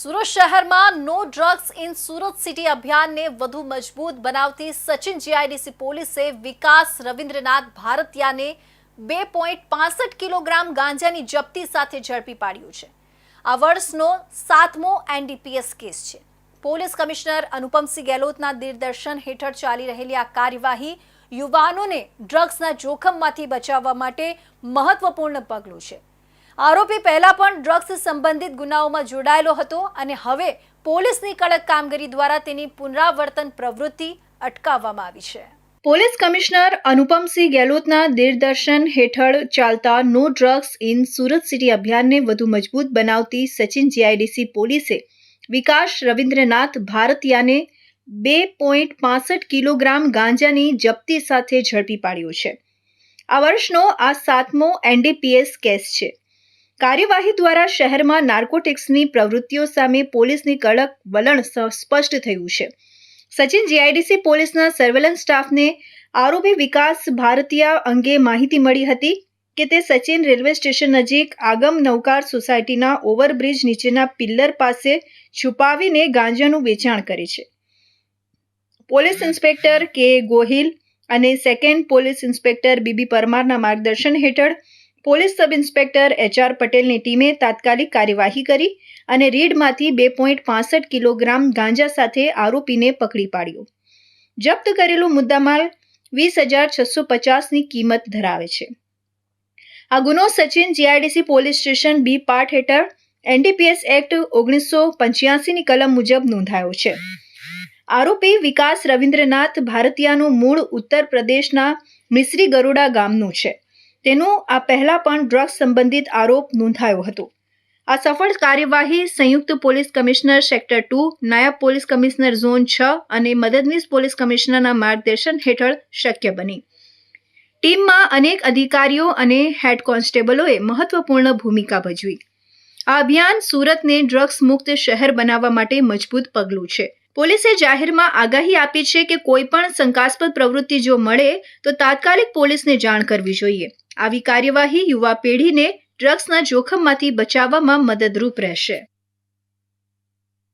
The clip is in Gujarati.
સુરત શહેરમાં no drugs in Surat city અભિયાનને વધુ મજબૂત બનાવતી સચિન જીઆઈડીસી પોલીસે વિકાસ રવિન્દ્રનાથ ભારતીયાને બે પોઈન્ટ પાસઠ કિલોગ્રામ ગાંજાની જપ્તી સાથે ઝડપી પાડ્યું છે. આ વર્ષનો સાતમો એનડીપીએસ કેસ છે. પોલીસ કમિશનર અનુપમસિંહ ગેહલોતના દિગ્દર્શન હેઠળ ચાલી રહેલી આ કાર્યવાહી યુવાનોને ડ્રગ્સના જોખમમાંથી બચાવવા માટે મહત્વપૂર્ણ પગલું છે. આરોપી પહેલા પણ ડ્રગ્સ સંબંધિત ગુનાઓમાં જોડાયેલો હતો અને હવે પોલીસની કડક કામગીરી દ્વારા તેની પુનરાવર્તન પ્રવૃત્તિ અટકાવવામાં આવી છે. પોલીસ કમિશનર અનુપમસિંહ ગેહલોતના દિગ્દર્શન હેઠળ ચાલતા no drugs in Surat city અભિયાનને વધુ મજબૂત બનાવતી સચિન જીઆઈડીસી પોલીસે વિકાસ રવિન્દ્રનાથ ભારતીયાને બે પોઈન્ટ પાસઠ કિલોગ્રામ ગાંજાની જપ્તી સાથે ઝડપી પાડ્યો છે. આ વર્ષનો આ સાતમો એનડીપીએસ કેસ છે. કાર્યવાહી દ્વારા શહેરમાં નાર્કોટિક્સની પ્રવૃત્તિઓ સામે પોલીસની કડક વલણ સ્પષ્ટ થયું છે. સચિન જીઆઈડીસી પોલીસના સર્વેલન્સ સ્ટાફને આરોપી વિકાસ ભારતીય અંગે માહિતી મળી હતી કે તે સચિન રેલવે સ્ટેશન નજીક આગમ નૌકાર સોસાયટીના ઓવરબ્રિજ નીચેના પિલ્લર પાસે છુપાવીને ગાંજાનું વેચાણ કરે છે. પોલીસ ઇન્સ્પેક્ટર કે ગોહિલ અને સેકન્ડ પોલીસ ઇન્સ્પેક્ટર બીબી પરમારના માર્ગદર્શન હેઠળ પોલીસ સબ ઇન્સ્પેક્ટર એચઆર પટેલની ટીમે તાત્કાલિક કાર્યવાહી કરી અને રીડમાંથી બે પોઈન્ટ પાસઠ કિલોગ્રામ ગાંજા સાથે આરોપીને પકડી પાડ્યો. જપ્ત કરેલું મુદ્દામાલ વીસ હજાર છસો પચાસની કિંમત ધરાવે છે. આ ગુનો Sachin GIDC police station B part હેઠળ એનડીપીએસ એક્ટ ઓગણીસો પંચ્યાસીની કલમ મુજબ નોંધાયો છે. આરોપી વિકાસ રવિન્દ્રનાથ ભારતીયાનું મૂળ ઉત્તર પ્રદેશના મિશ્રી ગરુડા ગામનું છે. તેનું આ પહેલા પણ ડ્રગ્સ સંબંધિત આરોપ નોંધાયો હતો. આ સફળ કાર્યવાહી સંયુક્ત પોલીસ કમિશનર સેક્ટર ટુ, નાયબ પોલીસ કમિશનર ઝોન છ અને મદદનીશ પોલીસ કમિશનરના માર્ગદર્શન હેઠળ શક્ય બની. ટીમમાં અનેક અધિકારીઓ અને હેડ કોન્સ્ટેબલોએ મહત્વપૂર્ણ ભૂમિકા ભજવી. આ અભિયાન સુરતને ડ્રગ્સ મુક્ત શહેર બનાવવા માટે મજબૂત પગલું છે. પોલીસે જાહેરમાં આગાહી આપી છે કે કોઈ પણ શંકાસ્પદ પ્રવૃત્તિ જો મળે, તો તાત્કાલિક પોલીસને જાણ કરવી જોઈએ. આવી કાર્યવાહી યુવા પેઢીને ડ્રગ્સના જોખમમાંથી બચાવવામાં મદદરૂપ રહેશે.